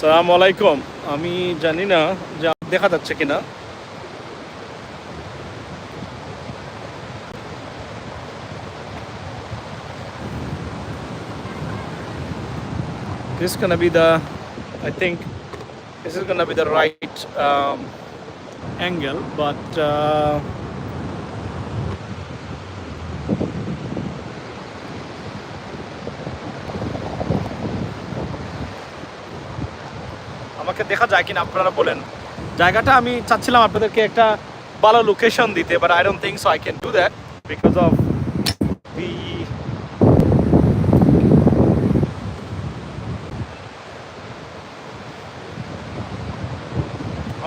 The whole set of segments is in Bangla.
সালাম আলাইকুম আমি জানি না যে দেখা যাচ্ছে কিনা This is gonna be the, I think, this is gonna be the right um, angle, but uh, দেখা যায় কিনা আপনারা বলেন। জায়গাটা আমি চাচ্ছিলাম আপনাদেরকে একটা ভালো লোকেশন দিতে but I don't think so I can do that because of the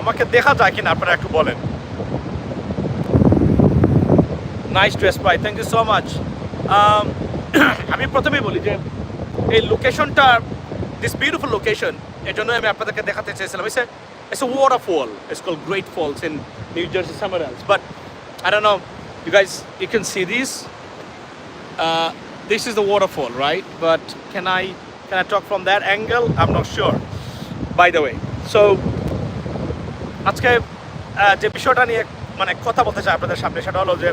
আমাকে দেখা যায় কিনা আপনারা একটু বলেন। নাইস ড্রেস পাই থ্যাংক ইউ সো মাচ আমি প্রথমেই বলি যে, এই লোকেশনটা দিস বিউটিফুল লোকেশন এর জন্য আমি আপনাদেরকে দেখাতে চেয়েছিলাম it's it's a waterfall it's call great falls in New Jersey summer else but I don't know you guys you can see this uh, this is the waterfall, right? But can I can I talk from that angle? I'm not sure. By the way, so আজকে যে বিষয়টা নিয়ে মানে কথা বলতে চাই আপনাদের সামনে সেটা হলো যে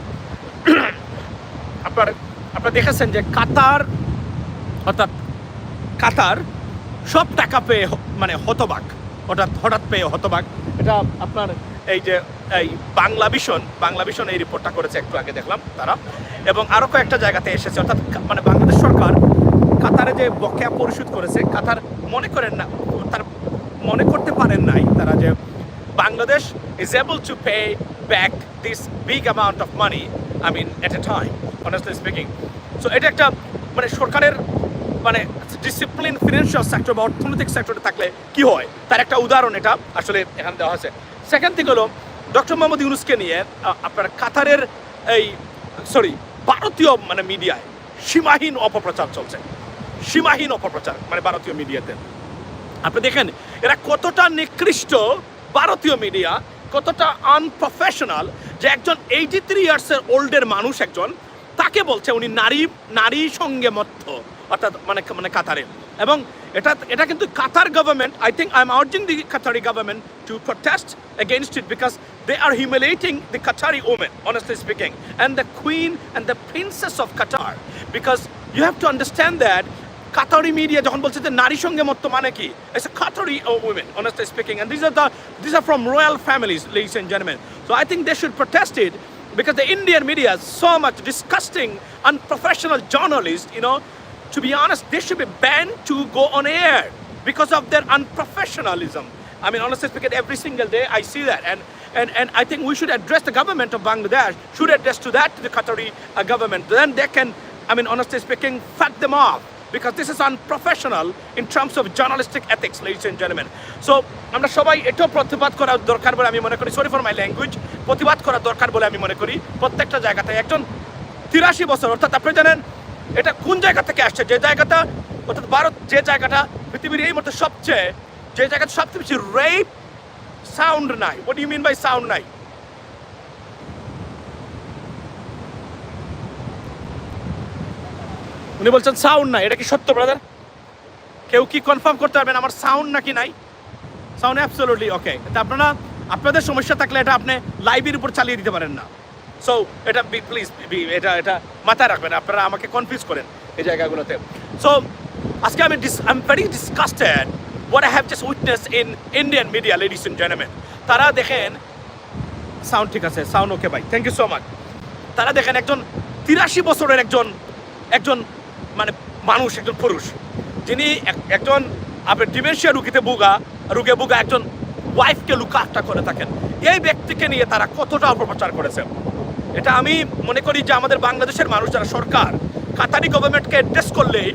আপনার আপনারা দেখেছেন যে কাতার অর্থাৎ কাতার সব টাকা পেয়ে মানে হতবাক। হঠাৎ হঠাৎ পেয়ে হতবাক। এটা আপনার এই যে, এই বাংলা ভিশন বাংলা ভিশন এই রিপোর্টটা করেছে, একটু আগে দেখলাম তারা। এবং আরও কয়েকটা জায়গাতে এসেছে, অর্থাৎ মানে বাংলাদেশ সরকার কাতারে যে বকেয়া পরিশোধ করেছে, কাতার মনে করেন না, তার মনে করতে পারেন নাই তারা যে Bangladesh is able to pay back this big amount of money, I mean, at a time, honestly speaking. So, এটা একটা মানে সরকারের মানে ডিসিপ্লিন ফিনান্সিয়াল সেক্টর বা অর্থনৈতিক সেক্টরে থাকলে কি হয়? তার একটা উদাহরণ এটা আসলে এখানে দেওয়া হয়েছে সেকেন্ড থিং হলো ডক্টর মোহাম্মদ ইউনুসকে নিয়ে আপনার কাতারের এই সরি ভারতীয় মানে মিডিয়ায় সীমাহীন অপপ্রচার চলছে। সীমাহীন অপপ্রচার মানে ভারতীয় মিডিয়াতে। আপনি দেখেন, এরা কতটা নিকৃষ্ট ভারতীয় মিডিয়া, কতটা আনপ্রফেশনাল যে একজন এইটি থ্রি ইয়ার্সের ওল্ডের মানুষ একজন, তাকে বলছে উনি নারী নারী সঙ্গে মত্ত। অর্থাৎ মানে মানে কাতারে এবং এটা এটা কিন্তু Qatar government I think I am urging the Qatari government to protest against it because they are humiliating the Qatari women, honestly speaking, and the queen and the princess of Qatar. Because you have to understand that Qatari media যখন বলছে যে নারী সঙ্গে মত্ত মানে কি it's a Qatari women honestly speaking and this are the this are from royal families ladies and gentleman so I think they should protest it because the Indian media is so much disgusting, unprofessional journalists, you know, to be honest, they should be banned to go on air because of their unprofessionalism. I mean, honestly speaking, every single day I see that. And, and, and I think we should address the government of Bangladesh, should address to that to the Qatari uh, government. Then they can, I mean, honestly speaking, fuck them off. Because this is unprofessional in terms of journalistic ethics, ladies and gentlemen. So, আমরা সবাই এটাও প্রতিবাদ করা দরকার বলে আমি মনে করি সরি ফর মাই ল্যাঙ্গুয়েজ প্রতিবাদ করা দরকার বলে আমি মনে করি প্রত্যেকটা জায়গাতে একজন তিরাশি বছর অর্থাৎ আপনি জানেন এটা কোন জায়গা থেকে আসছে? যে জায়গাটা, অর্থাৎ ভারত যে জায়গাটা, পৃথিবীর এই মধ্যে সবচেয়ে, যে জায়গাটা সবচেয়ে বেশি রেপ সাউন্ড নাই। What you mean by sound নাই? উনি বলছেন সাউন্ড নাই। এটা কি সত্য ব্রাদার কেউ কি কনফার্ম করতে পারবেন আমার সাউন্ড নাকি নাই? সাউন্ড অ্যাবসোলুটলি ওকে আপনারা, আপনাদের সমস্যা থাকলে এটা আপনি লাইভের উপর চালিয়ে দিতে পারেন না। সো এটা প্লিজ এটা এটা মাথায় রাখবেন, আপনারা আমাকে কনফিউজ করেন এই জায়গাগুলোতে। সো আজকে আমি I am very disgusted what I have just witness in Indian media ladies and gentleman তারা দেখেন সাউন্ড ঠিক আছে সাউন্ড ওকে ভাই থ্যাংক ইউ সো মাচ তারা দেখেন একজন তিরাশি বছরের একজন একজন মানে মানুষ, একজন পুরুষ। যিনি এক- একজন আপনার ডিমেনশিয়া রুগীতে বুগা রুগে বুগা একজন ওয়াইফকে লুকাট্টা করে থাকেন। এই ব্যক্তিকে নিয়ে তারা কতটা অপপ্রচার করেছে? এটা আমি মনে করি যে আমাদের বাংলাদেশের মানুষ যারা সরকার, কাতারি গভর্নমেন্টকে অ্যাড্রেস করলেই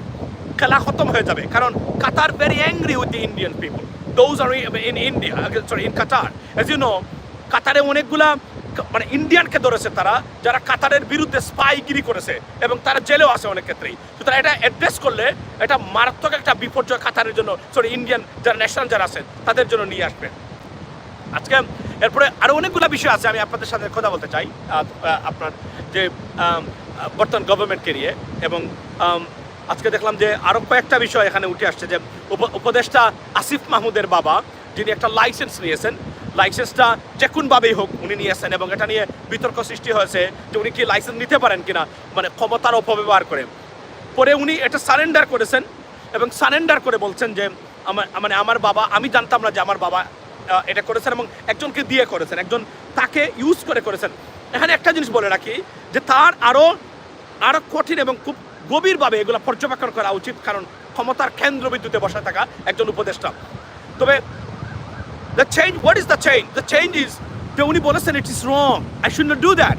খেলা খতম হয়ে যাবে। কারণ Qatar very angry with the Indian people those are in India sorry in Qatar as you know কাতারে অনেকগুলা মানে ইন্ডিয়ানকে ধরেছে তারা, যারা কাতারের বিরুদ্ধে স্পাইগিরি করেছে, এবং তারা জেলেও আছে অনেক ক্ষেত্রেই। সুতরাং এটা অ্যাড্রেস করলে এটা মারাত্মক একটা বিপর্যয় কাতারের জন্য সরি ইন্ডিয়ান যারা ন্যাশনাল যারা আছেন তাদের জন্য নিয়ে আসবে। আজকে এরপরে আরও অনেকগুলো বিষয় আছে, আমি আপনাদের সাথে কথা বলতে চাই। আপনার যে বর্তমান গভর্নমেন্টকে নিয়ে এবং আজকে দেখলাম যে আরও কয়েকটা বিষয় এখানে উঠে আসছে যে উপ- উপদেষ্টা আসিফ মাহমুদের বাবা, যিনি একটা লাইসেন্স নিয়েছেন। লাইসেন্সটা যে কোনভাবেই হোক উনি নিয়েছেন এবং এটা নিয়ে বিতর্ক সৃষ্টি হয়েছে যে উনি কি লাইসেন্স নিতে পারেন কিনা মানে ক্ষমতার অপব্যবহার করে। পরে উনি এটা সারেন্ডার করেছেন এবং সারেন্ডার করে বলছেন যে আমার মানে আমার বাবা, আমি জানতাম না যে আমার বাবা এটা করেছেন এবং একজনকে দিয়ে করেছেন, একজন তাকে ইউজ করে করেছেন। এখানে একটা জিনিস বলে রাখি যে তার আরও আরও কঠিন এবং খুব গভীরভাবে এগুলো পর্যবেক্ষণ করা উচিত, কারণ ক্ষমতার কেন্দ্রবিন্দুতে বসে থাকা একজন উপদেষ্টা। তবে the change what is the change the change is যে উনি বলেছেন it is wrong I should not do that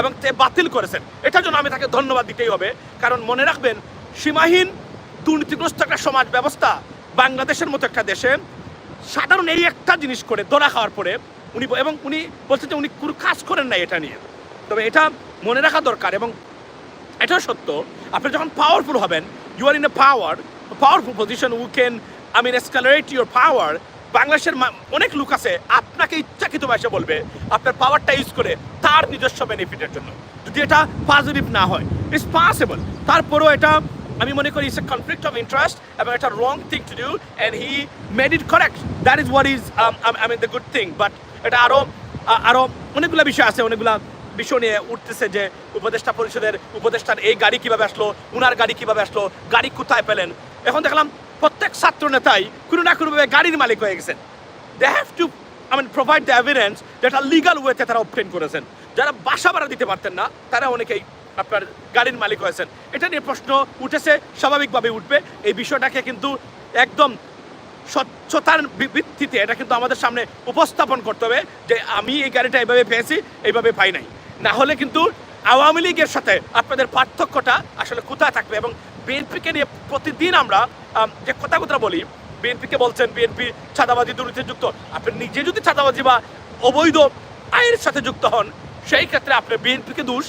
এবং তে বাতিল করেছেন। এটার জন্য আমি তাকে ধন্যবাদ দিতেই হবে, কারণ মনে রাখবেন, সীমাহীন দুর্নীতিগ্রস্ত একটা সমাজ ব্যবস্থা বাংলাদেশের মতো একটা দেশে সাধারণ এই একটা জিনিস করে দোলা খাওয়ার পরে উনি এবং উনি বলছেন যে উনি কোনো কাজ করেন না এটা নিয়ে। তবে এটা মনে রাখা দরকার এবং এটাও সত্য, আপনি যখন পাওয়ারফুল হবেন you are in a power powerful position we can I mean escalate your power বাংলাদেশের অনেক লোক আছে, আপনাকে ইচ্ছাকৃত ভাষা বলবে, আপনার পাওয়ারটা ইউজ করে তার নিজস্ব বেনিফিটের জন্য। যদি এটা পজিটিভ না হয় ইটস পসিবল তারপরেও এটা আমি মনে করি it's a conflict of interest এবং এটা wrong thing to do and he made it correct that is what is I mean the good thing but এটা আরও আরও অনেকগুলো বিষয় আছে, অনেকগুলা বিষয় নিয়ে উঠতেছে যে উপদেষ্টা পরিষদের উপদেষ্টার এই গাড়ি কীভাবে আসলো, উনার গাড়ি কীভাবে আসলো, গাড়ি কোথায় পেলেন? এখন দেখলাম প্রত্যেক ছাত্র নেতাই কোনো না কোনোভাবে গাড়ির মালিক হয়ে গেছেন। They have to I mean provide the evidence যেটা লিগাল ওয়েতে তারা অবটেন করেছেন। যারা বাসা ভাড়া দিতে পারতেন না, তারা অনেকেই আপনার গাড়ির মালিক হয়েছেন। এটা নিয়ে প্রশ্ন উঠেছে স্বাভাবিকভাবে উঠবে। এই বিষয়টাকে কিন্তু একদম স্বচ্ছতার ভিত্তিতে এটা কিন্তু আমাদের সামনে উপস্থাপন করতে হবে যে আমি এই গাড়িটা এইভাবে পেয়েছি, এইভাবে পাই নাই। না হলে কিন্তু আওয়ামী লীগের সাথে আপনাদের পার্থক্যটা আসলে কোথায় থাকবে? এবং বিএনপিকে নিয়ে প্রতিদিন আমরা যে কথা কথা বলি, বিএনপিকে বলছেন বিএনপি ছাদাবাজি দুর্নীতি যুক্ত। আপনি নিজে যদি ছাদাবাজি বা অবৈধ আয়ের সাথে যুক্ত হন, সেই ক্ষেত্রে আপনি বিএনপিকে দোষ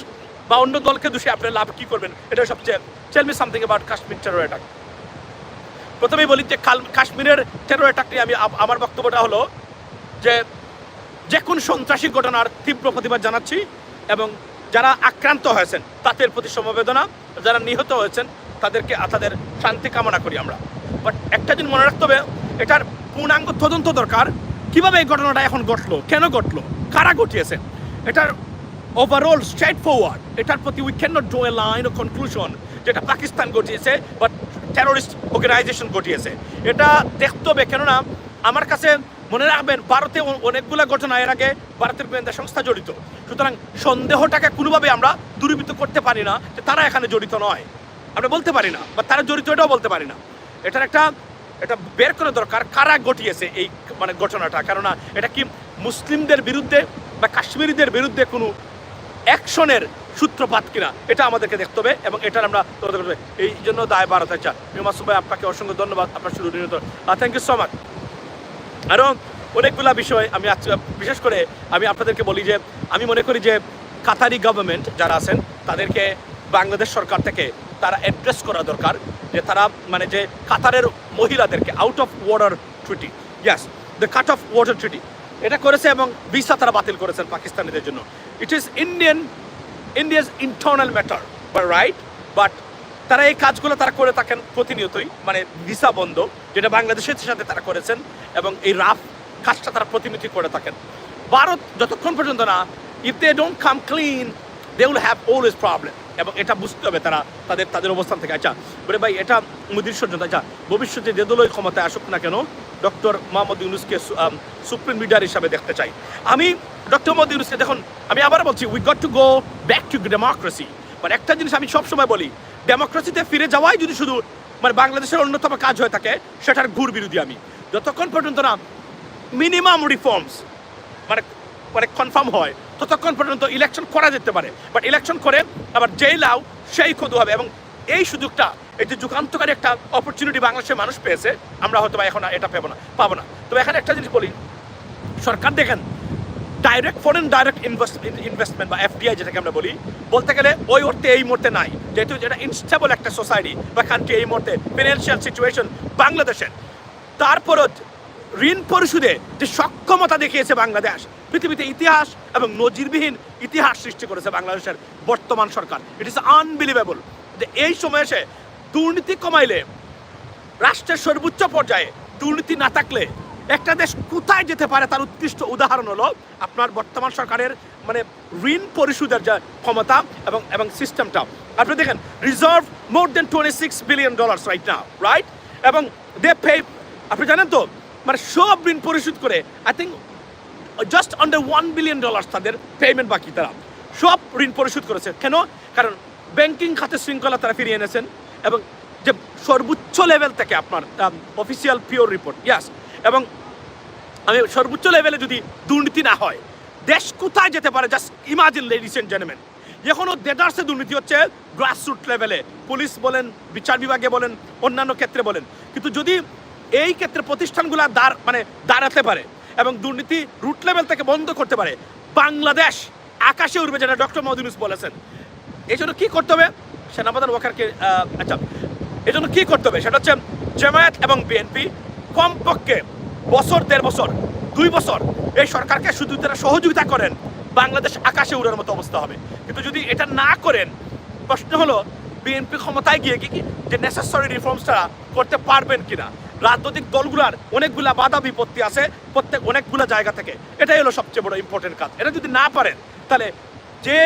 বা অন্য দলকে দোষে আপনি লাভ কি করবেন? এটা সবচেয়ে tell me something about Kashmir terror attack প্রথমেই বলি যে কাশ্মীরের টেরো অ্যাটাক নিয়ে আমি আমার বক্তব্যটা হলো যে যে কোন সন্ত্রাসী ঘটনার তীব্র প্রতিবাদ জানাচ্ছি এবং যারা আক্রান্ত হয়েছেন, তাদের প্রতি সমবেদনা, যারা নিহত হয়েছেন, তাদেরকে, তাদের শান্তি কামনা করি আমরা। বাট একটা জিনিস মনে রাখতে হবে, এটার পূর্ণাঙ্গ তদন্ত দরকার, কীভাবে এই ঘটনাটা এখন ঘটলো, কেন ঘটলো, কারা ঘটিয়েছে? এটার স্ট্রেট ফরওয়ার্ড এটার প্রতি we can not draw a line O conclusion যেটা পাকিস্তান ঘটিয়েছে বাট টেরোরিস্ট অর্গানাইজেশন ঘটিয়েছে। এটা দেখতে হবে, কেননা আমার কাছে মনে রাখবেন, ভারতে অনেকগুলো ঘটনা এর আগে ভারতের গোয়েন্দা সংস্থা জড়িত। সুতরাং সন্দেহটাকে কোনোভাবে আমরা দূরীভূত করতে পারি না যে তারা এখানে জড়িত নয়। আমরা বলতে পারি না, বা তারা জড়িত এটাও বলতে পারি না। এটার একটা, এটা বের করা দরকার, কারা ঘটিয়েছে এই মানে ঘটনাটা? কেননা এটা কি মুসলিমদের বিরুদ্ধে বা কাশ্মীরিদের বিরুদ্ধে কোনো অ্যাকশনের সূত্রপাত কিনা, এটা আমাদেরকে দেখতে হবে এবং এটার আমরা তদন্ত করতে এই জন্য দায় বাড়াতে চাই। মিমাসু ভাই, আপনাকে অসংখ্য ধন্যবাদ। আপনার শুরু নিয়ত থ্যাংক ইউ সো মাচ আরও অনেকগুলা বিষয় আমি বিশেষ করে আমি আপনাদেরকে বলি যে, আমি মনে করি যে, কাতারি গভর্নমেন্ট যারা আছেন, তাদেরকে বাংলাদেশ সরকার থেকে তারা অ্যাড্রেস করা দরকার যে তারা মানে যে কাতারের মহিলাদেরকে out of water treaty yes the cut off water treaty এটা করেছে এবং ভিসা তারা বাতিল করেছেন পাকিস্তানিদের জন্য। It is Indian India's internal matter বা রাইট বাট তারা এই কাজগুলো তারা করে থাকেন প্রতিনিয়তই মানে ভিসা বন্ধ, যেটা বাংলাদেশের সাথে তারা করেছেন, এবং এই রাফ কাজটা তারা প্রতিনিধি করে থাকেন। ভারত যতক্ষণ পর্যন্ত না if they don't come clean they will have always problem এবং এটা বুঝতে হবে তারা তাদের তাদের অবস্থান থেকে। আচ্ছা বলে ভাই, এটা মোদির সজ্জন আচ্ছা ভবিষ্যতে যে দলই ক্ষমতায় আসুক না কেন ডক্টর মোহাম্মদ ইউনুসকে সুপ্রিম লিডার হিসাবে দেখতে চাই। আমি ডক্টর মোহাম্মদ ইউনুসকে দেখুন, আমি আবার বলছি we got to go back to democracy মানে একটা জিনিস আমি সবসময় বলি ডেমোক্রেসিতে ফিরে যাওয়াই যদি শুধু মানে বাংলাদেশের অন্যতম কাজ হয়ে থাকে, সেটার ঘুর বিরোধী আমি। যতক্ষণ পর্যন্ত না মিনিমাম রিফর্মস মানে মানে কনফার্ম হয়, ততক্ষণ পর্যন্ত ইলেকশন করা যেতে পারে। বাট ইলেকশন করে আবার যেই লাও সেই খদু হবে এবং এই সুযোগটা, এই যে যুগান্তকারী একটা অপরচুনিটি বাংলাদেশের মানুষ পেয়েছে, আমরা হয়তো এখন এটা পাবো না পাবো না। তবে এখানে একটা জিনিস বলি, সরকার দেখেন ডাইরেক্ট ফরেন ডাইরেক্ট ইনভেস্টমেন্ট বা এফডিআই যেটাকে আমরা বলি, বলতে গেলে ওই অর্থে এই মুহূর্তে নাই। যেহেতু যেটা ইনস্টেবল একটা সোসাইটি বা কান্ট্রি এই মুহূর্তে ফিনান্সিয়াল সিচুয়েশন বাংলাদেশের। তারপরও ঋণ পরিশোধে যে সক্ষমতা দেখিয়েছে বাংলাদেশ, পৃথিবীতে ইতিহাস এবং নজিরবিহীন ইতিহাস সৃষ্টি করেছে বাংলাদেশের বর্তমান সরকার। ইট ইস আনবিলিভেবল যে এই সময় এসে দুর্নীতি কমাইলে, রাষ্ট্রের সর্বোচ্চ পর্যায়ে দুর্নীতি না থাকলে একটা দেশ কোথায় যেতে পারে তার উৎকৃষ্ট উদাহরণ হলো আপনার বর্তমান সরকারের মানে ঋণ পরিশোধের যা ক্ষমতা এবং এবং সিস্টেমটা। আপনি দেখেন reserve more then twenty six billion dollars right না রাইট এবং দে পে আপনি জানেন তো মানে সব ঋণ পরিশোধ করে I think just under one billion dollar তাদের পেমেন্ট বাকি তারা। সব ঋণ পরিশোধ করেছে। কেন? কারণ ব্যাংকিং খাতে শৃঙ্খলা তারা ফিরিয়ে এনেছেন এবং যে সর্বোচ্চ লেভেল থেকে আপনার অফিসিয়াল পিওর রিপোর্ট ইয়াস এবং আমি সর্বোচ্চ লেভেলে যদি দুর্নীতি না হয়, দেশ কোথায় যেতে পারে? Just imagine ladies and gentleman এখনও দেদার্সে দুর্নীতি হচ্ছে গ্রাসরুট লেভেলে পুলিশ বলেন, বিচার বিভাগে বলেন, অন্যান্য ক্ষেত্রে বলেন। কিন্তু যদি এই ক্ষেত্রে প্রতিষ্ঠানগুলো দাঁড় মানে দাঁড়াতে পারে এবং দুর্নীতি রুট লেভেল থেকে বন্ধ করতে পারে, বাংলাদেশ আকাশে উঠবে যেটা ডক্টর মদিনুস বলেছেন। এই জন্য কী করতে হবে? সেনাপ্রধান ওয়াকারকে আচ্ছা এই জন্য কী করতে হবে? সেটা হচ্ছে জামায়াত এবং বিএনপি কমপক্ষে বছর, দেড় বছর, দুই বছর এই সরকারকে শুধু তারা সহযোগিতা করেন, বাংলাদেশ আকাশে উড়ার মতো অবস্থা হবে। কিন্তু যদি এটা না করেন, প্রশ্ন হলো বিএনপি ক্ষমতায় গিয়ে কি যে নেসেসারি রিফর্মসটা করতে পারবেন কিনা? রাজনৈতিক দলগুলার অনেকগুলা বাধা বিপত্তি আছে, প্রত্যেক অনেকগুলা জায়গা থেকে। এটাই হলো সবচেয়ে বড় ইম্পর্টেন্ট কাজ। এটা যদি না পারেন, তাহলে যে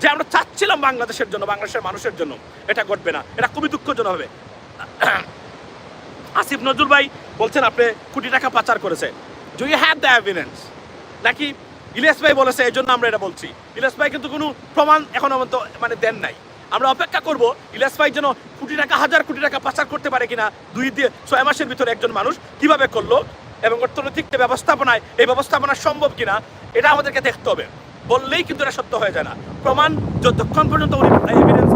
যে আমরা চাচ্ছিলাম বাংলাদেশের জন্য, বাংলাদেশের মানুষের জন্য এটা ঘটবে না। এটা খুবই দুঃখজনক হবে। আসিফ নজরুল ভাই বলছেন, আপনি কোটি টাকা পাচার করেছে। Do you have the evidence নাকি ইলিয়াস ভাই বলেছে এই জন্য আমরা এটা বলছি। ইলিয়াস ভাই কিন্তু কোনো প্রমাণ এখনও পর্যন্ত মানে দেন নাই। আমরা অপেক্ষা করব, ইলিয়াস ভাই যেন কোটি টাকা, হাজার কোটি টাকা পাচার করতে পারে কিনা, দুই দিয়ে ছয় মাসের ভিতরে একজন মানুষ কীভাবে করল এবং অর্থনৈতিক ব্যবস্থাপনায়, এই ব্যবস্থাপনা সম্ভব কিনা, এটা আমাদেরকে দেখতে হবে। বললেই কিন্তু এটা সত্য হয়ে যায় না। প্রমাণ যতক্ষণ পর্যন্ত উনি এভিডেন্স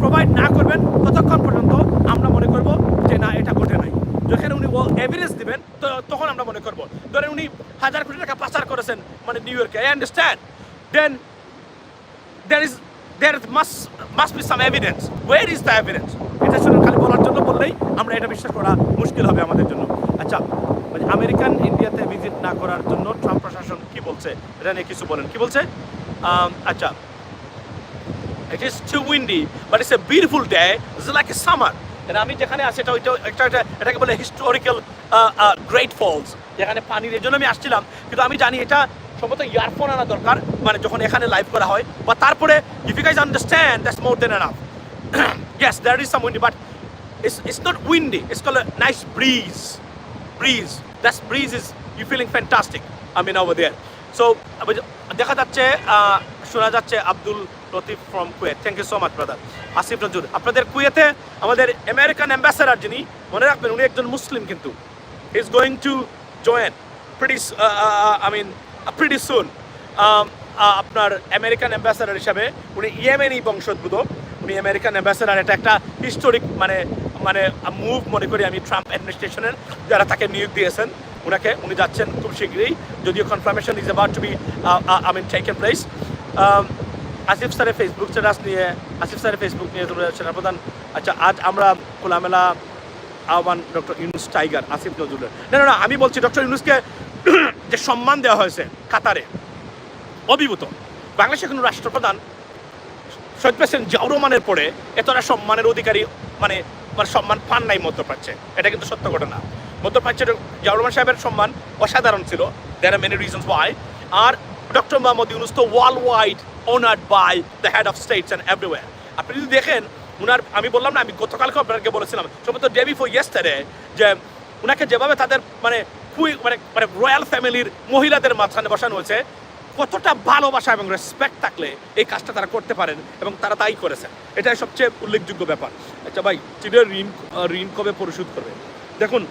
প্রোভাইড না করবেন, ততক্ষণ পর্যন্ত আমরা মনে করব যে না, এটা ঘটে নাই। যখন উনি এভিডেন্স দিবেন তখন আমরা মনে করব। ধরেন উনি হাজার কোটি টাকা পাচার করেছেন মানে নিউ ইয়র্কে I understand then there is must must be some evidence. Where is the evidence? এটা শুধু খালি বলার জন্য বললেই আমরা এটা বিশ্বাস করা মুশকিল হবে আমাদের জন্য। আচ্ছা আমেরিকান ইন্ডিয়াতে ভিজিট না করার জন্য ট্রাম্প প্রশাসন বলছে? এটা নিয়ে কিছু বলেন। কি বলছে? আচ্ছা। It is to windy but it's a beautiful day it's like a summer এটা আমি যেখানে আছি এটা ওইটা একটা এটাকে বলে হিস্টোরিক্যাল গ্রেট ফলস যেখানে পানির জন্য আমি আসছিলাম। কিন্তু আমি জানি এটা সম্ভবত ইয়ারফোন আনা দরকার মানে যখন এখানে লাইভ করা হয়। বা তারপরে if you guys understand that's more then enough yes there is some windy but it's, it's not windy. It's nice breeze. Breeze. That breeze is you feeling fantastic. I mean over there. So দেখা যাচ্ছে শোনা যাচ্ছে Abdul Latif from Kuwait thank you so much brother Asif Nazrul, আপনাদের কুয়েতে আমাদের আমেরিকান অ্যাম্বাসেডার যিনি, মনে রাখবেন উনি একজন মুসলিম কিন্তু। Is going to join pretty I mean pretty soon আপনার আমেরিকান অ্যাম্বাসেডার হিসাবে উনি ইয়েমেনি বংশোদ্ভূত। উনি আমেরিকান অ্যাম্বাসেডার এটা একটা হিস্টোরিক মানে মানে মুভ মনে করি আমি ট্রাম্প অ্যাডমিনিস্ট্রেশনের যারা তাকে নিয়োগ দিয়েছেন। ওনাকে, উনি যাচ্ছেন খুব শীঘ্রই, যদিও confirmation is about to be I mean taken place Asif স্যারের ফেসবুক স্ট্যাটাস নিয়ে, আসিফ স্যারের ফেসবুক নিয়ে তোমরা সেনাপ্রধান আচ্ছা আজ আমরা খোলামেলা আহ্বান ডক্টর ইউনুস টাইগার, আসিফ নজরুলের। না না আমি বলছি ডক্টর ইউনুসকে যে সম্মান দেওয়া হয়েছে কাতারে, অভিভূত। বাংলাদেশের কোনো রাষ্ট্রপ্রধান শহীদ জিয়াউর রহমানের পরে এতটা সম্মানের অধিকারী মানে মানে সম্মান পান নাই মতো পাচ্ছে এটা কিন্তু সত্য ঘটনা। মধ্যপ্রাচ্যের জিয়াউর রহমান সাহেবের সম্মান অসাধারণ ছিল। There are many reasons why are doctor Mohammad Yunus তো worldwide honoured by the head of states and everywhere আপনি যদি দেখেন, উনার আমি বললাম না, আমি গতকালকে আপনাকে বলেছিলাম, সম্ভবত ডে বিফোর ইয়েস্টারে যে উনাকে যেভাবে তাদের মানে কুই মানে মানে রয়্যাল ফ্যামিলির মহিলাদের মাঝখানে বসানো হয়েছে, কতটা ভালোবাসা এবং রেসপেক্ট থাকলে এই কাজটা তারা করতে পারেন এবং তারা তাই করেছেন। এটাই সবচেয়ে উল্লেখযোগ্য ব্যাপার। আচ্ছা ভাই চীনের ঋণ ঋণ কবে পরিশোধ করবে? দেখুন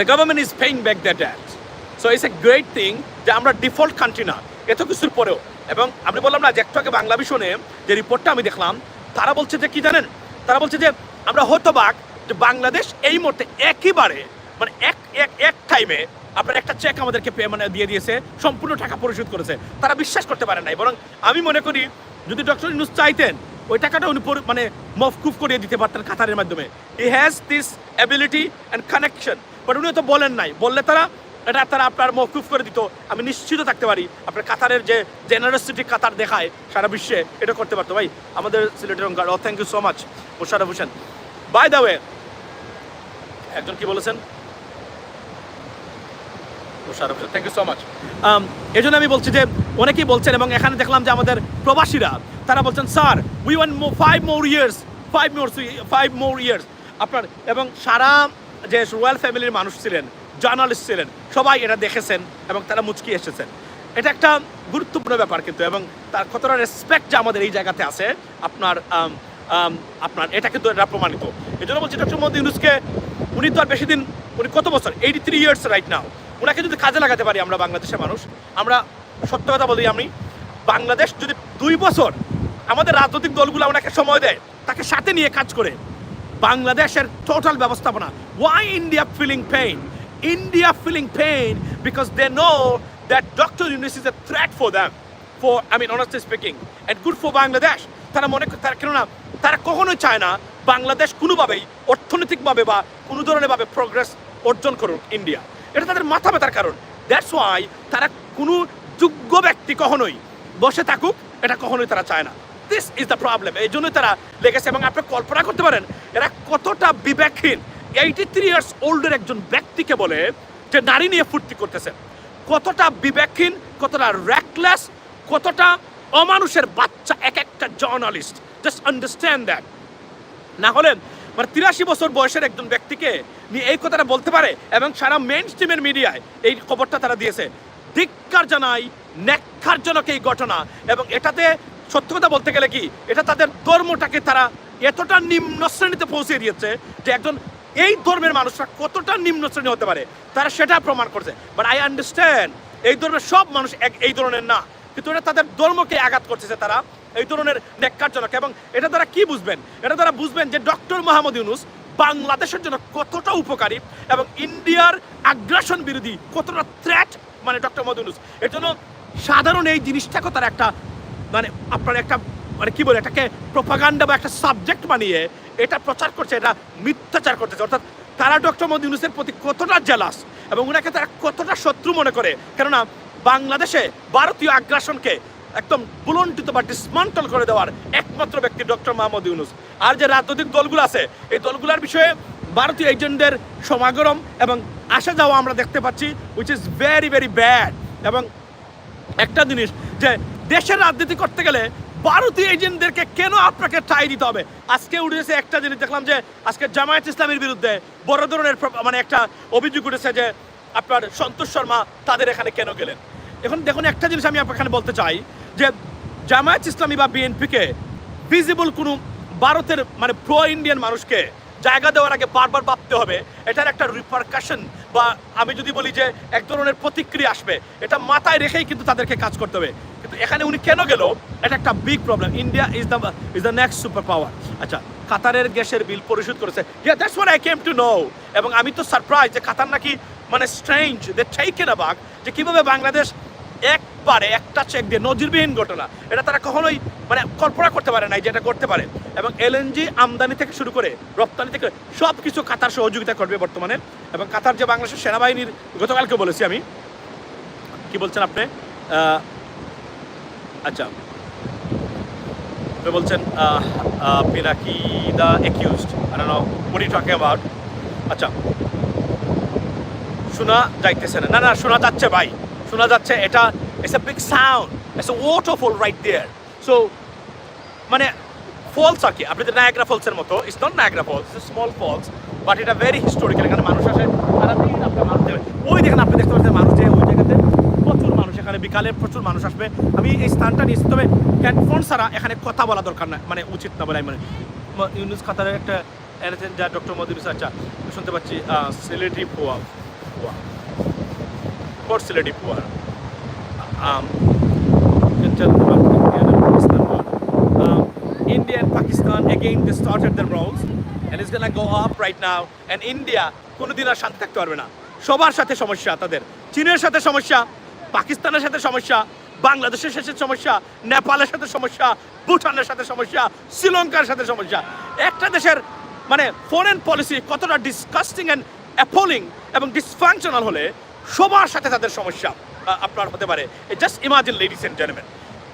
the government is paying back the debt so it's a great thing যে আমরা ডিফল্ট কান্ট্রি না। এত কিছুর পরেও। এবং আপনি বললাম না যে একটু আগে বাংলা ভীষণে যে রিপোর্টটা আমি দেখলাম, তারা বলছে যে কি জানেন? তারা বলছে যে আমরা হতবাক যে বাংলাদেশ এই মুহূর্তে একইবারে মানে এক এক এক টাইমে আপনার একটা চেক আমাদেরকে পে মানে দিয়ে দিয়েছে, সম্পূর্ণ টাকা পরিশোধ করেছে। তারা বিশ্বাস করতে পারে নাই। বরং আমি মনে করি, যদি ডক্টর ইউনুস চাইতেন ওই টাকাটা উনি মানে মফকুফ করিয়ে দিতে পারতেন কাতারের মাধ্যমে। He has this ability and connection but উনি তো বলেন নাই। বললে তারা, এটা তারা আপনার মফকুফ করে দিত। আমি নিশ্চিত থাকতে পারি, আপনার কাতারের যে জেনারেসিটি কাতার দেখায় সারা বিশ্বে, এটা করতে পারতো। ভাই, আমাদের সিলেটের অঙ্কার ও thank you so much Mosharraf Hossain. By the way একজন কি বলেছেন? থ্যাংক ইউ সো মাচ এই জন্য আমি বলছি যে, অনেকেই বলছেন এবং এখানে দেখলাম যে আমাদের প্রবাসীরা তারা বলছেন, sir we want five more years five more five more years আপনার, এবং সারা যে রয়্যাল ফ্যামিলির মানুষ ছিলেন জার্নালিস্ট ছিলেন, সবাই এটা দেখেছেন এবং তারা মুচকি এসেছেন। এটা একটা গুরুত্বপূর্ণ ব্যাপার কিন্তু, এবং তার কতটা রেসপেক্ট যে আমাদের এই জায়গাতে আছে, আপনার আপনার, এটা কিন্তু এটা প্রমাণিত। এই জন্য বলছি ডক্টর মোহাম্মদ ইউনুসকে, উনি তো আর বেশি দিন, উনি কত বছর? Eighty three years right now ওনাকে যদি কাজে লাগাতে পারি আমরা বাংলাদেশের মানুষ, আমরা সত্য কথা বলি আমি, বাংলাদেশ যদি দুই বছর আমাদের রাজনৈতিক দলগুলো ওনাকে সময় দেয়, তাকে সাথে নিয়ে কাজ করে। বাংলাদেশের টোটাল ব্যবস্থাপনা why India feeling pain India feeling pain because they know that doctor Yunus is a threat for them for I mean honestly speaking and good for Bangladesh তারা মনে তারা, কেননা তারা কখনোই চায় না বাংলাদেশ কোনোভাবেই অর্থনৈতিকভাবে বা কোনো ধরনের ভাবে প্রোগ্রেস অর্জন করুক ইন্ডিয়া এটা তাদের মাথা ব্যথার কারণ। দ্যাটস ওয়াই তারা কোনো যোগ্য ব্যক্তি কখনোই বসে থাকুক, এটা কখনোই তারা চায় না। দিস ইজ দ্য প্রবলেম এই জন্যই তারা লেগেছে এবং আপনি কল্পনা করতে পারেন, এরা কতটা বিবেকহীন। এইটি থ্রি ইয়ার্স ওল্ডের একজন ব্যক্তিকে বলে যে নারী নিয়ে ফুর্তি করতেছে। কতটা বিবেকহীন, কতটা র্যাকলেস কতটা অমানুষের বাচ্চা এক একটা জার্নালিস্ট জাস্ট আন্ডারস্ট্যান্ড দ্যাট না হলেন মানে তিরাশি বছর বয়সের একজন ব্যক্তিকে নিয়ে এই কথাটা বলতে পারে এবং সারা মেন স্ট্রিমের মিডিয়ায় এই খবরটা তারা দিয়েছে। ধিক্কার জানাই, ন্যাক্কারজনক এই ঘটনা এবং এটাতে সত্য কথা বলতে গেলে কি, এটা তাদের ধর্মটাকে তারা এতটা নিম্ন শ্রেণীতে পৌঁছে দিয়েছে যে একজন এই ধর্মের মানুষরা কতটা নিম্ন শ্রেণি হতে পারে, তারা সেটা প্রমাণ করছে। বাট আই আন্ডারস্ট্যান্ড এই ধর্মের সব মানুষ এক, এই ধরনের না। কিন্তু এটা তাদের ধর্মকে আঘাত করতেছে তারা, এই ধরনের ন্যাক্কারজনক। এবং এটা তারা কি বুঝবেন? এটা তারা বুঝবেন যে ডক্টর মোহাম্মদ ইউনুস বাংলাদেশের জন্য কতটা উপকারী এবং ইন্ডিয়ার আগ্রাসন বিরোধী কতটা থ্রেট মানে ডক্টর মোহাম্মদ ইউনুস। এর জন্য সাধারণ এই জিনিসটাকে তারা একটা মানে আপনার একটা মানে কি বলে, এটাকে প্রপাগান্ডা বা একটা সাবজেক্ট বানিয়ে এটা প্রচার করছে, এটা মিথ্যাচার করতেছে। অর্থাৎ তারা ডক্টর মোহাম্মদ ইউনুসের প্রতি কতটা জেলাস এবং ওনাকে তারা কতটা শত্রু মনে করে, কেননা বাংলাদেশে ভারতীয় আগ্রাসনকে একদম বুলন্টিত বা ডিসমান্টল করে দেওয়ার একমাত্র ব্যক্তি ডক্টর মোহাম্মদ ইউনুস। আর যে রাজনৈতিক দলগুলো আছে, এই দলগুলোর বিষয়ে ভারতীয় এজেন্টদের সমাগম এবং আসা যাওয়া আমরা দেখতে পাচ্ছি which is very very bad এবং একটা জিনিস যে দেশের রাজনীতি করতে গেলে ভারতীয় এজেন্টদেরকে কেন আপনাকে ঠাই দিতে হবে? আজকে উঠেছে একটা জিনিস, দেখলাম যে আজকে জামায়াত ইসলামের বিরুদ্ধে বড় ধরনের মানে একটা অভিযোগ উঠেছে যে আপনার সন্তোষ শর্মা তাদের এখানে কেন গেলেন? এখন দেখুন, একটা জিনিস আমি আপনার বলতে চাই যে জামায়াত ইসলামী বা বিএনপিকে ভিজিবল কোনো ভারতের মানে প্রো ইন্ডিয়ান মানুষকে জায়গা দেওয়ার আগে বারবার ভাবতে হবে, এটার একটা রিপারকাশন বা আমি যদি বলি যে এক ধরনের প্রতিক্রিয়া আসবে, এটা মাথায় রেখেই কিন্তু তাদেরকে কাজ করতে হবে। কিন্তু এখানে উনি কেন গেল? এটা একটা big problem India is the is the next super power আচ্ছা কাতারের গ্যাসের বিল পরিশোধ করেছে। Yeah that's I came to know এবং আমি তো সারপ্রাইজ যে কাতার নাকি মানে স্ট্রেঞ্জ দে টেকেন অ্যাবাক যে কীভাবে বাংলাদেশ একবারে একটা চেক দিয়ে নজিরবিহীন ঘটনা। এটা তারা কখনোই মানে কল্পনা করতে পারে নাই যে এটা করতে পারে। এবং এলএনজি আমদানি থেকে শুরু করে রপ্তানি থেকে সব কিছু কাতার সহযোগিতা করবে বর্তমানে। এবং কাতার যে বাংলাদেশের সেনাবাহিনীর, গতকালকে বলেছি আমি। কি বলছেন আপনি? আচ্ছা। আপনি বলছেন আপনি নাকি the accused I know what you talking about আচ্ছা। শোনা যাইতেছে না না, শোনা যাচ্ছে ভাই। শোনা যাচ্ছে, এটা it's a big sound it's a waterfall right there so মানে ফলস আর কি? আপনি যে নায়াগ্রা ফলসের মতো it's not Niagara falls it's small falls but এটা ভেরি হিস্টোরিক্যাল এখানে মানুষ আসে সারাদিন আপনার মানুষ যাবে ওই দেখেন আপনি দেখতে পাচ্ছেন মানুষ যায় ওই জায়গাতে প্রচুর মানুষ, এখানে বিকালে প্রচুর মানুষ আসবে। আমি এই স্থানটা নিয়েছি তবে হেডফোন ছাড়া এখানে কথা বলা দরকার না মানে উচিত না বলে আমি মানে ইউনুস খাতারের একটা এনেছেন যা ডক্টর মদির আচ্ছা শুনতে পাচ্ছি সিলেটি পোয়া পোয়া Sileti Poor. Um. Um, India and Pakistan again they started their roles and it's gonna go up right now and India কোনোদিন আর শান্তি থাকতে পারবে না সবার সাথে সমস্যা তাদের চীনের সাথে সমস্যা পাকিস্তানের সাথে সমস্যা বাংলাদেশের সাথে সমস্যা নেপালের সাথে সমস্যা ভুটানের সাথে সমস্যা শ্রীলঙ্কার সাথে সমস্যা একটা দেশের মানে ফরেন পলিসি কতটা ডিসকাস্টিং অ্যান্ড অ্যাপোলিং এবং ডিসফাংশনাল হলে সবার সাথে তাদের সমস্যা আপনার হতে পারে just imagine ladies and gentleman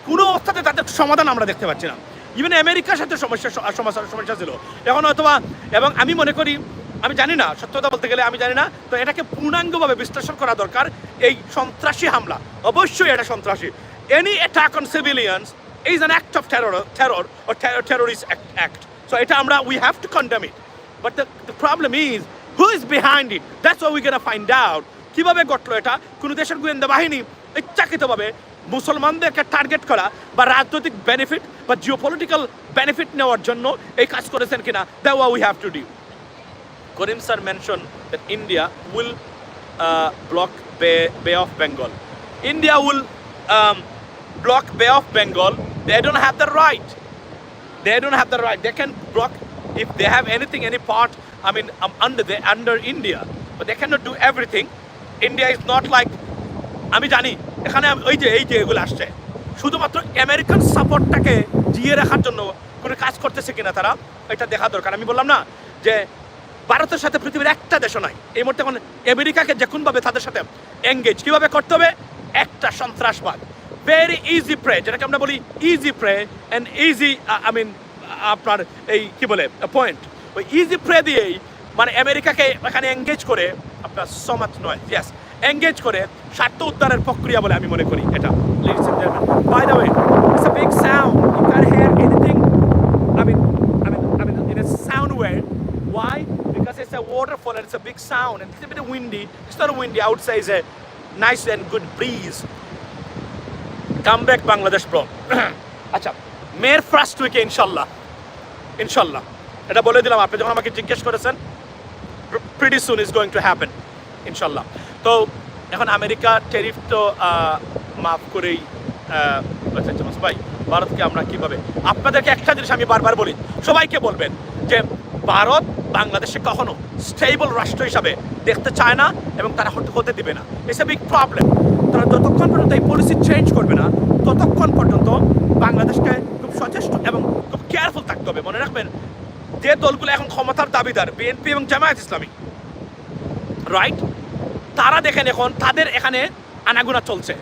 কোনো অবস্থাতে তাদের সমাধান আমরা দেখতে পাচ্ছি না ইভেন আমেরিকার সাথে সমস্যা সমস্যা সমস্যা ছিল এখন অথবা এবং আমি মনে করি আমি জানি না সত্যতা বলতে গেলে আমি জানি না তো এটাকে পূর্ণাঙ্গভাবে বিশ্লেষণ করা দরকার এই সন্ত্রাসী হামলা অবশ্যই এটা সন্ত্রাসী any attack on civilians an act of terror, terror or ter- terrorist act, act. এটা আমরা we have to it. But the, the problem is who is behind it? That's what we're gonna find out. কীভাবে ঘটলো এটা? কোন দেশের গোয়েন্দা বাহিনী ইচ্ছাকৃতভাবে মুসলমানদেরকে টার্গেট করা বা রাজনৈতিক বেনিফিট বা জিওপলিটিক্যাল বেনিফিট নেওয়ার জন্য এই কাজ করেছেন কিনা? দেওয়া we have to do Karim sir mention India will block bay bay of Bengal India will block bay of Bengal they don't have the right they don't have the right they can block if they have anything any part I mean under they under India they can do everything India is not like আমি জানি, এখানে ওই যে, এই যে এগুলো আসছে। শুধুমাত্র আমেরিকান সাপোর্টটাকে জিয়ে রাখার জন্য কোনো কাজ করতেছে কিনা তারা, এটা দেখা দরকার। আমি বললাম না যে ভারতের সাথে পৃথিবীর একটা দেশও নাই। এই মুহূর্তে এখন আমেরিকাকে যে কোনভাবে তাদের সাথে এঙ্গেজ কীভাবে করতে হবে? একটা সন্ত্রাসবাদ। ভেরি ইজি প্রে যেটাকে আমরা বলি easy pray and easy I mean আপনার এই কি বলে পয়েন্ট ওই ইজি প্রে দিয়েই মানে আমেরিকাকে এখানে এঙ্গেজ করে আপনার সমাজ নয় ইয়াস এঙ্গেজ করে স্বার্থ উদ্ধারের প্রক্রিয়া বলে আমি মনে করি এটা the way, it's a waterfall and it's a big sound and it's a bit windy. It's not windy. A nice and good breeze. Come back, Bangladesh, bro. আচ্ছা মেয়ের ফার্স্ট উইকে ইনশাল্লাহ ইনশাল্লাহ এটা বলে দিলাম আপনি যখন আমাকে জিজ্ঞেস করেছেন pretty soon is going to happen ইনশাল্লাহ তো এখন আমেরিকা টেরিফ তো মাফ করেই আচ্ছা আচ্ছা ভাই, ভারতকে আমরা কীভাবে আপনাদেরকে একটা জিনিস আমি বারবার বলি, সবাইকে বলবেন যে ভারত বাংলাদেশে কখনো স্টেবল রাষ্ট্র হিসাবে দেখতে চায় না এবং তারা হতে দিবে না। ইটস এ বিগ প্রবলেম তারা যতক্ষণ পর্যন্ত এই পলিসি চেঞ্জ করবে না, ততক্ষণ পর্যন্ত বাংলাদেশকে খুব সচেষ্ট এবং খুব কেয়ারফুল থাকতে হবে। মনে রাখবেন যে দলগুলো এখন ক্ষমতার দাবিদার, বিএনপি এবং জামায়াত ইসলামী। রাইট তারা দেখেন এখন, তাদের এখানে আনাগুনা চলছে।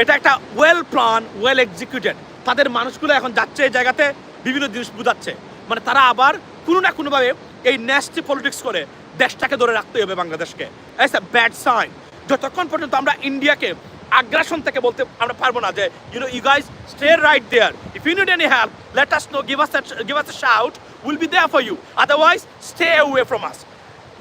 এটা একটা ওয়েল প্ল্যান ওয়েল এক্সিকিউটেড তাদের মানুষগুলো এখন যাচ্ছে এই জায়গাতে, বিভিন্ন জিনিস বুঝাচ্ছে। মানে তারা আবার কোনো না কোনোভাবে এই ন্যাস্টি পলিটিক্স করে দেশটাকে ধরে রাখতে হবে বাংলাদেশকে। এস এ ব্যাড সাইন যতক্ষণ পর্যন্ত আমরা ইন্ডিয়াকে আগ্রাসন থেকে বলতে আমরা পারব না যে you know you guys stay right there if you need any help let us know give us give us shout will be there for you otherwise stay away from us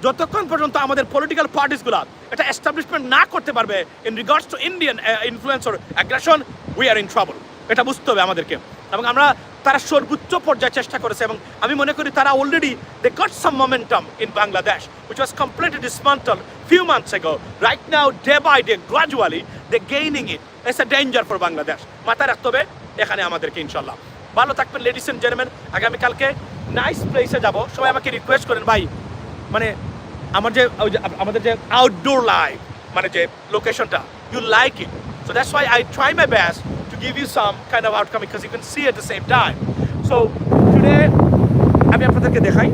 যতক্ষণ পর্যন্ত আমাদের পলিটিক্যাল পার্টিসগুলো এটা এস্টাবলিশমেন্ট না করতে পারবে in regards to Indian influence or aggression we are in trouble এটা বুঝতে হবে আমাদেরকে। এবং আমরা তারা সর্বোচ্চ পর্যায়ে চেষ্টা করেছে এবং আমি মনে করি তারা already they got some momentum in Bangladesh which was completely dismantle few months ago right now day by day gradually they gaining it it's a danger for Bangladesh মাথায় রাখতে হবে, এখানে আমাদেরকে ইনশাল্লাহ ভালো থাকবেন লেডিস এন্ড জেন্টলম্যান আগামীকালকে নাইস প্লেসে যাব। সবাই আমাকে রিকোয়েস্ট করেন, ভাই মানে আমার যে আমাদের যে আউটডোর লাইফ মানে যে লোকেশনটা you like it so that's why I try my best give you some kind of outcome because you can see at the same time so today আমি আপনাদেরকে দেখাই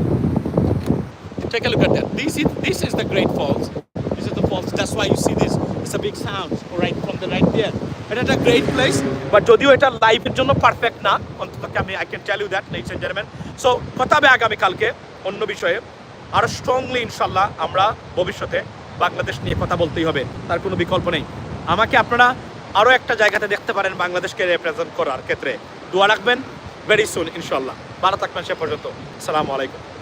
Take a look at that. This is this is the Great Falls. This is the falls. That's why you see this. It's a big sound right from the right there. এটা একটা গ্রেট প্লেস বাট যদিও এটা লাইফের জন্য পারফেক্ট না অন্তত আমি I can tell you that ladies and gentleman so কথা হবে আগামীকালকে অন্য বিষয়ে আরও স্ট্রংলি ইনশাল্লাহ আমরা ভবিষ্যতে বাংলাদেশ নিয়ে কথা বলতেই হবে তার কোনো বিকল্প নেই আমাকে আপনারা আরও একটা জায়গাতে দেখতে পারেন বাংলাদেশকে রিপ্রেজেন্ট করার ক্ষেত্রে। দোয়া রাখবেন ভেরি সুন ইনশাল্লাহ ভালো থাকবেন সে পর্যন্ত। আসসালামু আলাইকুম।